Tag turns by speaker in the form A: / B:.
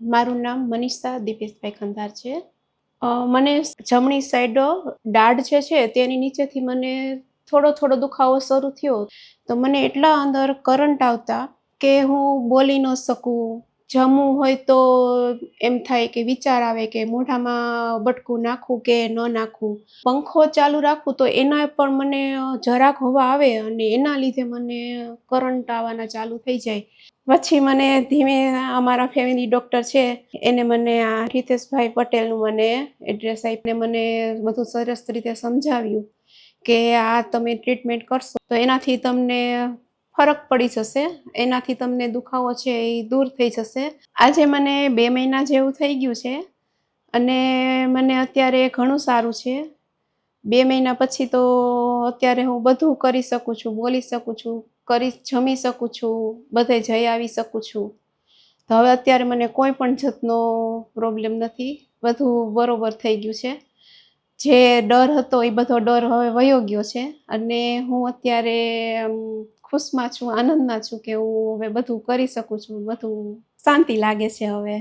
A: મારું નામ મનીષા દીપેશભાઈ ખંધાર છે. મને જમણી સાઈડ દાઢ જે છે તેની નીચેથી મને થોડો થોડો દુખાવો શરૂ થયો. તો મને એટલા અંદર કરંટ આવતા કે હું બોલી ન શકું. જમવું હોય તો એમ થાય કે વિચાર આવે કે મોઢામાં બટકું નાખું કે ન નાખું. પંખો ચાલુ રાખું તો એના પણ મને જરાક હવા આવે અને એના લીધે મને કરંટ આવવાના ચાલુ થઈ જાય. પછી મને ધીમે અમારા ફેમિલી ડૉક્ટર છે, એને મને આ હિતેશભાઈ પટેલનું મને એડ્રેસ આપીને મને બધું સરસ રીતે સમજાવ્યું કે આ તમે ટ્રીટમેન્ટ કરશો તો એનાથી તમને ફરક પડી જશે. એનાથી તમને દુખાવો છે એ દૂર થઈ જશે. આજે મને બે મહિના જેવું થઈ ગયું છે અને મને અત્યારે ઘણું સારું છે. બે મહિના પછી તો અત્યારે હું બધું કરી શકું છું, બોલી શકું છું, કરી જમી શકું છું, બધે જઈ આવી શકું છું. તો હવે અત્યારે મને કોઈ પણ જાતનો પ્રોબ્લેમ નથી. બધું બરોબર થઈ ગયું છે. જે ડર હતો એ બધો ડર હવે વયો ગયો છે. અને હું અત્યારે ખુશમાં છું, આનંદમાં છું કે હું હવે બધું કરી શકું છું, બધું શાંતિ લાગે છે હવે.